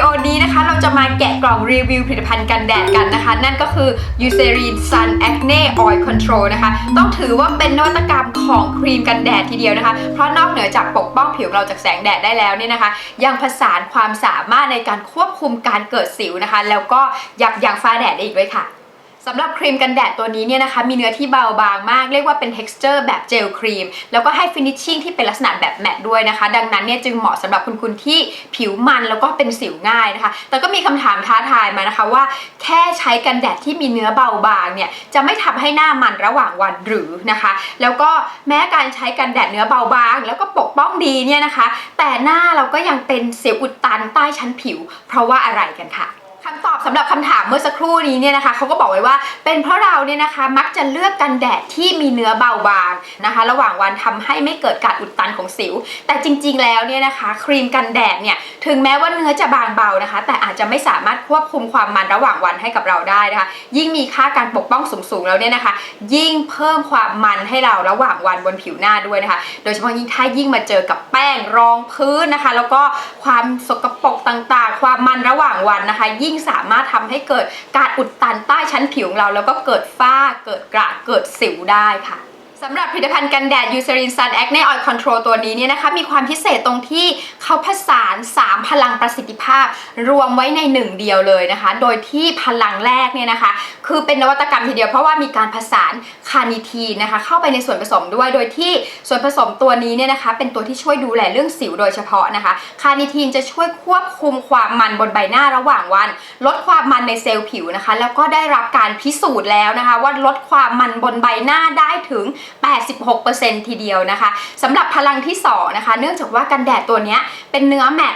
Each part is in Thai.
ดีโอนี้นะคะเราจะมาแกะกล่องรีวิวผลิตภัณฑ์กันแดดกันนะคะ นั่นก็คือ Eucerin Sun Acne Oil Control นะคะ ต้องถือว่าเป็นนวัตกรรมของครีมกันแดดทีเดียวนะคะ เพราะนอกเหนือจากปกป้องผิวเราจากแสงแดดได้แล้วเนี่ยนะคะ ยังผสานความสามารถในการควบคุมการเกิดสิวนะคะ แล้วก็ยับยั้งฟ้าแดดได้อีกด้วยค่ะ สำหรับครีมกันแดดตัวนี้เนี่ยนะคะมีเนื้อที่เบาบางมาก เรียกว่าเป็น texture แบบเจลครีม แล้วก็ให้ finishing ที่เป็นลักษณะแบบแมตต์ด้วยนะคะ ดังนั้นเนี่ยจึงเหมาะสำหรับคุณคุณที่ผิวมันแล้วก็เป็นสิวง่ายนะคะ แต่ก็มีคำถามท้าทายมานะคะว่า แค่ใช้กันแดดที่มีเนื้อเบาบางเนี่ยจะไม่ทำให้หน้ามันระหว่างวันหรือนะคะ แล้วก็แม้การใช้กันแดดเนื้อเบาบาง แล้วก็ปกป้องดีเนี่ยนะคะ แต่หน้าเราก็ยังเป็นสิวอุดตันใต้ชั้นผิว เพราะว่าอะไรกันค่ะคำตอบ สำหรับคำถามเมื่อสักครู่นี้เนี่ยนะคะเขาก็บอกไว้ว่าเป็นเพราะเราเนี่ยนะคะมักจะเลือกกันแดดที่มีเนื้อเบาบางนะคะ ระหว่างวันทำให้ไม่เกิดการอุดตันของสิว แต่จริง ๆ แล้วเนี่ยนะคะ ครีมกันแดดเนี่ยถึงแม้ว่าเนื้อจะบางเบานะคะ แต่อาจจะไม่สามารถควบคุมความมันระหว่างวันให้กับเราได้นะคะ ยิ่งมีค่าการปกป้องสูงๆแล้วเนี่ยนะคะ ยิ่งเพิ่มความมันให้เราระหว่างวันบนผิวหน้าด้วยนะคะ โดยเฉพาะยิ่งถ้ายิ่งมาเจอกับแป้งรองพื้นนะคะ แล้วก็ความสกปรกต่างๆ ความมันระหว่างวันนะคะ ยิ่งสามารถทำให้เกิดการอุดตันใต้ชั้นผิวของเรา แล้วก็เกิดฝ้าเกิดกระเกิดสิวได้ค่ะ สำหรับผลิตภัณฑ์กันแดด Eucerin Sun Acne Oil Control ตัวนี้เนี่ยนะคะมีความพิเศษตรงที่เขาผสาน 3 พลังประสิทธิภาพ รวมไว้ในหนึ่งเดียวเลยนะคะ โดยที่พลังแรกเนี่ยนะคะ คือเป็นนวัตกรรมทีเดียวเพราะว่ามีการผสานคานิทีนนะคะ เข้าไปในส่วนผสมด้วย โดยที่ส่วนผสมตัวนี้เนี่ยนะคะ เป็นตัวที่ช่วยดูแลเรื่องสิวโดยเฉพาะนะคะ คานิทีนจะช่วยควบคุมความมันบนใบหน้าระหว่างวัน ลดความมันในเซลล์ผิวนะคะ แล้วก็ได้รับการพิสูจน์แล้วนะคะ ว่าลดความมันบนใบหน้าได้ถึง86%ทีเดียวนะคะสำหรับพลังที่2นะคะเนื่องจากว่ากันแดดตัวนี้เป็นเนื้อแมต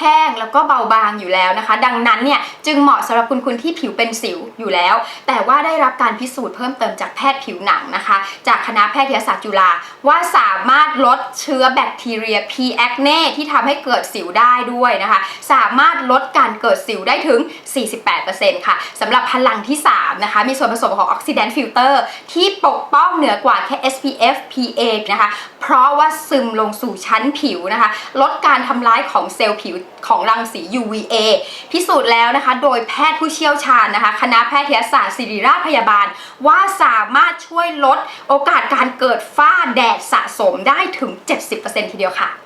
แห้งแล้วก็เบาบางอยู่แล้วนะคะ ดังนั้นเนี่ยจึงเหมาะสำหรับคุณคุณที่ผิวเป็นสิวอยู่แล้ว แต่ว่าได้รับการพิสูจน์เพิ่มเติมจากแพทย์ผิวหนังนะคะ จากคณะแพทยศาสตร์จุฬาว่าสามารถลดเชื้อแบคทีเรีย P. acne ที่ทำให้เกิดสิวได้ด้วยนะคะ สามารถลดการเกิดสิวได้ถึง 48%ค่ะสำหรับพลังที่ 3 นะคะ มีส่วนผสมของออกซิแดนต์ฟิลเตอร์ที่ปกป้องเหนือกว่าแค่ SPF PA นะคะ เพราะว่าซึมลงสู่ชั้นผิวนะคะ ลดการทำร้ายของเซลล์ผิวของรังสี UVA พิสูจน์แล้วนะคะ โดยแพทย์ผู้เชี่ยวชาญนะคะ คณะแพทยศาสตร์ศิริราชพยาบาล ว่าสามารถช่วยลดโอกาสการเกิดฝ้าแดดสะสมได้ถึง 70%ทีเดียวค่ะเพราะว่า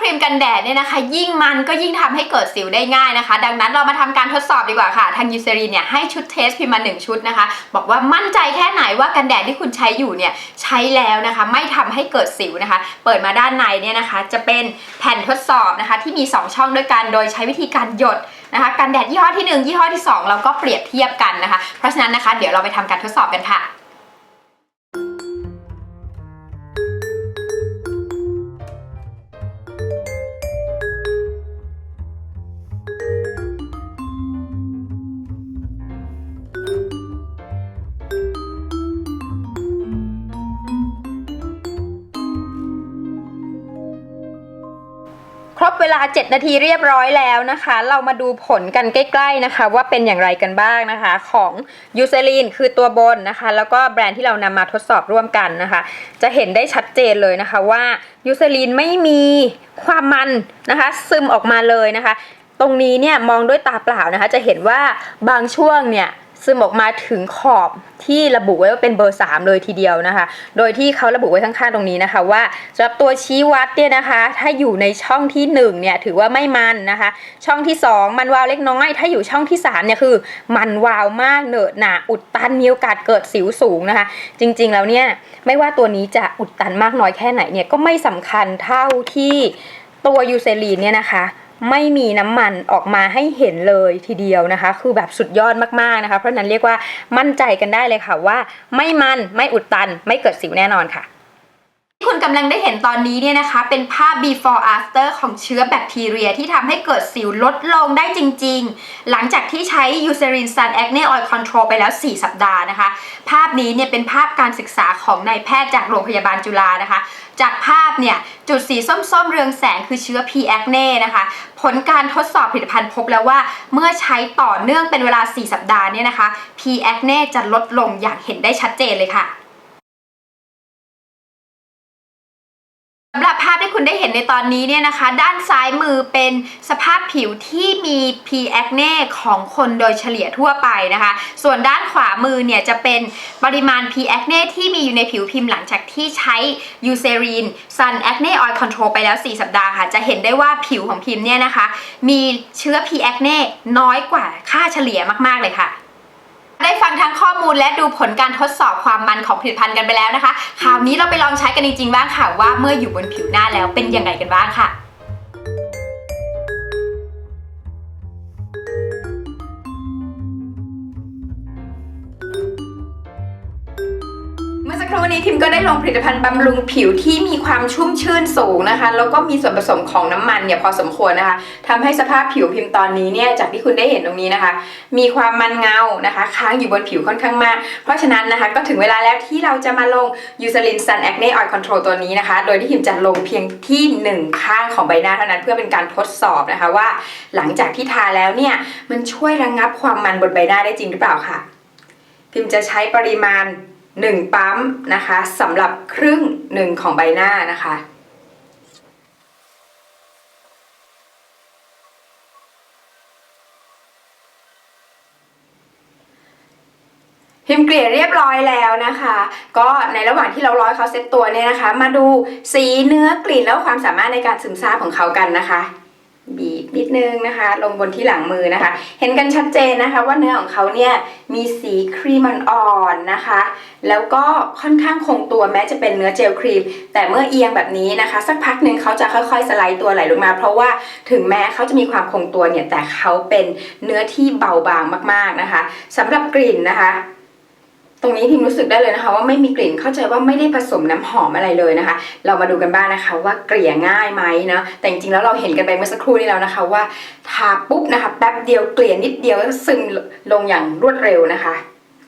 ครีมกันแดดเนี่ยนะคะ ยิ่งมันก็ยิ่งทำให้เกิดสิวได้ง่ายนะคะ ดังนั้นเรามาทำการทดสอบดีกว่าค่ะ ทางยูเซรีเนี่ยให้ชุดเทสพิมพ์มา1ชุดนะคะ บอกว่ามั่นใจแค่ไหนว่ากันแดดที่คุณใช้อยู่เนี่ยใช้แล้วนะคะ ไม่ทำให้เกิดสิวนะคะ เปิดมาด้านในเนี่ยนะคะ จะเป็นแผ่นทดสอบนะคะ ที่มี 2 ช่องด้วยกันโดยใช้วิธีการหยดนะคะกันแดดยี่ห้อที่ 1 ยี่ห้อที่ 2 เราก็เปรียบเทียบกันนะคะ เพราะฉะนั้นนะคะเดี๋ยวเราไปทำการทดสอบกันค่ะ ครบเวลา 7 นาทีเรียบร้อยแล้วนะคะ เรามาดูผลกันใกล้ ๆนะคะ ว่าเป็นอย่างไรกันบ้างนะคะ ของยูเซรีนคือตัวบนนะคะ แล้วก็แบรนด์ที่เรานำมาทดสอบร่วมกันนะคะ จะเห็นได้ชัดเจนเลยนะคะว่ายูเซรีนไม่มีความมันนะคะ ซึมออกมาเลยนะคะ ตรงนี้เนี่ยมองด้วยตาเปล่านะคะ จะเห็นว่าบางช่วงเนี่ย ซึมออกมาถึงขอบที่ระบุไว้ว่าเป็นเบอร์ 3 เลยทีเดียวนะคะ โดยที่เขาระบุไว้ข้างๆตรงนี้นะคะ ว่าสำหรับตัวชี้วัดเนี่ยนะคะ ถ้าอยู่ในช่องที่ 1 เนี่ยถือว่าไม่มันนะคะ ช่องที่ 2 มันวาวเล็กน้อย ถ้าอยู่ช่องที่3เนี่ยคือ มันวาวมากเหนอะหนาอุดตันมีโอกาสเกิดสิวสูงนะคะ จริงๆแล้วเนี่ยไม่ว่าตัวนี้จะอุดตันมากน้อยแค่ไหนเนี่ยก็ไม่สำคัญเท่าที่ตัวยูเซรีนเนี่ยนะคะ ไม่มีน้ำมันออกมาให้เห็นเลยทีเดียวนะคะ คือแบบสุดยอดมากๆนะคะ เพราะฉะนั้นเรียกว่ามั่นใจกันได้เลยค่ะว่า ไม่มันไม่อุดตันไม่เกิดสิวแน่นอนค่ะ ที่คุณกำลังได้เห็นตอนนี้เนี่ยนะคะ เป็นภาพ before after ของเชื้อแบคทีเรียที่ทำให้เกิดสิวลดลงได้จริง ๆ หลังจากที่ใช้ Eucerin Sun Acne Oil Control ไปแล้ว 4 สัปดาห์นะคะ ภาพนี้เนี่ยเป็นภาพการศึกษาของนายแพทย์จากโรงพยาบาลจุฬานะคะ จากภาพเนี่ย จุดสีส้มๆ เรืองแสงคือเชื้อ P. acne นะคะ ผลการทดสอบผลิตภัณฑ์พบแล้วว่า เมื่อใช้ต่อเนื่องเป็นเวลา 4 สัปดาห์เนี่ยนะคะ P. acne จะลดลงอย่างเห็นได้ชัดเจนเลยค่ะ สำหรับภาพที่คุณได้เห็นในตอนนี้เนี่ยนะคะ ด้านซ้ายมือเป็นสภาพผิวที่มี P acne ของคนโดยเฉลี่ยทั่วไปนะคะ ส่วนด้านขวามือเนี่ยจะเป็นปริมาณ P acne ที่มีอยู่ในผิวพิมพ์หลังจากที่ใช้ Eucerin Sun Acne Oil Control ไปแล้ว 4 สัปดาห์ค่ะ จะเห็นได้ว่าผิวของพิมพ์เนี่ยนะคะ มีเชื้อ P acne น้อยกว่าค่าเฉลี่ยมากๆเลยค่ะ ได้ฟังทั้งข้อมูลและดูผลการทดสอบความมันของผลิตภัณฑ์กันไปแล้วนะคะ คราวนี้เราไปลองใช้กันจริงๆบ้างค่ะว่าเมื่ออยู่บนผิวหน้าแล้วเป็นยังไงกันบ้างค่ะ ก็ได้ลงผลิตภัณฑ์บำรุงผิวที่มีความชุ่มชื่นสูงนะคะ แล้วก็มีส่วนผสมของน้ำมันเนี่ยพอสมควรนะคะทำให้สภาพผิวพิมพ์ตอนนี้เนี่ยจากที่คุณได้เห็นตรงนี้นะคะ มีความมันเงานะคะ ค้างอยู่บนผิวค่อนข้างมาก เพราะฉะนั้นนะคะก็ถึงเวลาแล้วที่เราจะมาลง Eucerin Sun Acne Oil Control ตัวนี้นะคะ โดยที่พิมจะลงเพียงที่หนึ่งข้างของใบหน้าเท่านั้นเพื่อเป็นการทดสอบนะคะว่า หลังจากที่ทาแล้วเนี่ยมันช่วยระงงับความมันบนใบหน้าได้จริงหรือเปล่าค่ะ พิมจะใช้ปริมาณ 1 ปั๊มนะคะสำหรับครึ่งหนึ่งของใบหน้านะคะพิมพ์เกลี่ยเรียบร้อยแล้วนะคะ ก็ในระหว่างที่เราร้อยเขาเซ็ตตัวเนี่ยนะคะ มาดูสีเนื้อกลิ่นแล้วความสามารถในการซึมซาบของเขากันนะคะ นิดนึงนะคะ ลงบนที่หลังมือนะคะ เห็นกันชัดเจนนะคะ ว่าเนื้อของเขาเนี่ยมีสีครีมอ่อนๆนะคะ แล้วก็ค่อนข้างคงตัวแม้จะเป็นเนื้อเจลครีม แต่เมื่อเอียงแบบนี้นะคะ สักพักหนึ่งเขาจะค่อยๆสไลด์ตัวไหลลงมา เพราะว่าถึงแม้เขาจะมีความคงตัวเนี่ยแต่เขาเป็นเนื้อที่เบาบางมากๆนะคะสำหรับกลิ่นนะคะ ตรงนี้พิมรู้สึกได้เลยนะคะว่าไม่มีกลิ่นเข้าใจว่าไม่ได้ผสมน้ำหอมอะไรเลยนะคะ เรามาดูกันบ้างนะคะว่าเกลี่ยง่ายไหมนะแต่จริงๆแล้วเราเห็นกันไปเมื่อสักครู่นี้แล้วนะคะว่าทาปุ๊บนะคะแป๊บเดียวเกลี่ยนิดเดียวก็ซึมลงอย่างรวดเร็วนะคะ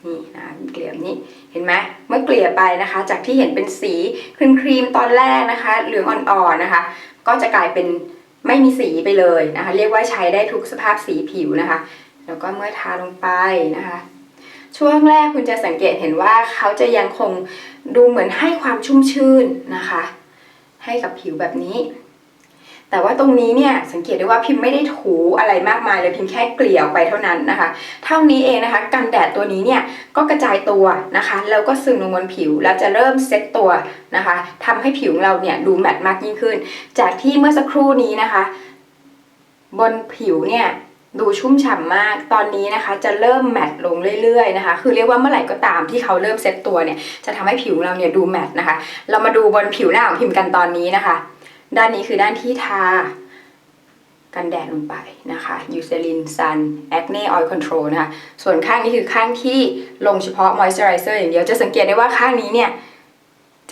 นี่นะเกลี่ยแบบนี้เห็นไหมเมื่อเกลี่ยไปนะคะ จากที่เห็นเป็นสีครีมๆตอนแรกนะคะ เหลืองอ่อนๆนะคะ ก็จะกลายเป็นไม่มีสีไปเลยนะคะ เรียกว่าใช้ได้ทุกสภาพสีผิวนะคะ แล้วก็เมื่อทาลงไปนะคะ ช่วงแรกคุณจะสังเกตเห็นว่าเขาจะยังคงดูเหมือนให้ความชุ่มชื่นนะคะ ให้กับผิวแบบนี้ แต่ว่าตรงนี้เนี่ยสังเกตได้ว่าพิมพ์ไม่ได้ถูอะไรมากมายเลยพิมพ์แค่เกลี่ยออกไปเท่านั้นนะคะ เท่านี้เองนะคะ กันแดดตัวนี้เนี่ยก็กระจายตัวนะคะแล้วก็ซึมลงบนผิวแล้วจะเริ่มเซ็ตตัวนะคะทำให้ผิวของเราเนี่ยดูแมตต์มากยิ่งขึ้น จากที่เมื่อสักครู่นี้นะคะ บนผิวเนี่ย ดูชุ่มฉ่ำมาก ตอนนี้นะคะจะเริ่มแมตต์ลงเรื่อยๆนะคะ คือเรียกว่าเมื่อไหร่ก็ตามที่เขาเริ่มเซ็ตตัวเนี่ย จะทำให้ผิวเราเนี่ยดูแมตต์นะคะ เรามาดูบนผิวหน้าของพิมพ์กันตอนนี้นะคะ ด้านนี้คือด้านที่ทา กันแดดลงไปนะคะ Eucerin Sun Acne Oil Control นะคะ ส่วนข้างนี้คือข้างที่ลงเฉพาะ Moisturizer อย่างเดียว จะสังเกตได้ว่าข้างนี้เนี่ย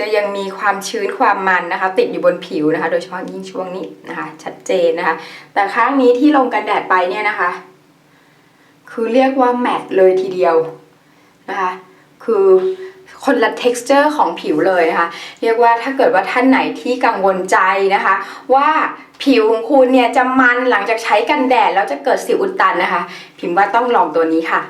จะยังมีความชื้นความมันนะคะ ติดอยู่บนผิวนะคะ โดยเฉพาะยิ่งช่วงนี้นะคะ ชัดเจนนะคะ แต่ข้งนี้ที่ลงกันแดดไปเนี่ยนะคะ คือเรียกว่าแมตต์เลยทีเดียวนะคะ คือคนละ texture ของผิวเลยนะคะ เรียกว่าถ้าเกิดว่าท่านไหนที่กังวลใจนะคะ ว่าผิวของคุณเนี่ยจะมันหลังจากใช้กันแดดแล้วจะเกิดสิวอุดตันนะคะ พิมพ์ว่าต้องลองตัวนี้ค่ะ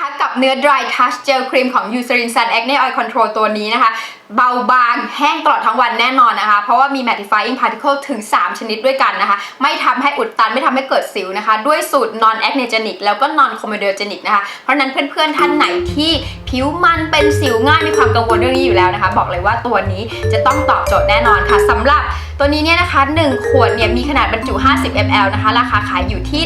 ไงบ้างคะ กับเนื้อ Dry Touch Gel Cream ของ Eucerin Sun Acne Oil Control ตัวนี้นะคะ เบาบางแห้งตลอดทั้งวันแน่นอนนะคะ เพราะว่ามี mattifying particle ถึง 3 ชนิดด้วยกันนะคะ ไม่ทำให้อุดตันไม่ทำให้เกิดสิวนะคะ ด้วยสูตร non acnegenic แล้วก็ non comedogenic นะคะ เพราะนั้นเพื่อนๆท่านไหนที่ผิวมันเป็นสิวง่ายมีความกังวลเรื่องนี้อยู่แล้วนะคะ บอกเลยว่าตัวนี้จะต้องตอบโจทย์แน่นอนค่ะสำหรับตัวนี้เนี่ยนะคะ 1 ขวดเนี่ยมีขนาดบรรจุ 50 ml นะคะ ราคาขายอยู่ที่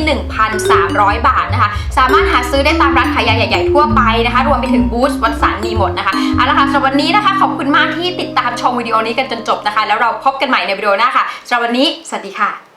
1,300 บาทนะคะ สามารถหาซื้อได้ตามร้านขายยาใหญ่ ๆ ทั่วไปนะคะ รวมไปถึงบูธวัตสันมีหมดนะคะเอาละค่ะสำหรับวันนี้นะคะขอบคุณมากที่ติดตามชมวิดีโอนี้กันจนจบนะคะ แล้วเราพบกันใหม่ในวิดีโอหน้าค่ะสำหรับวันนี้สวัสดีค่ะ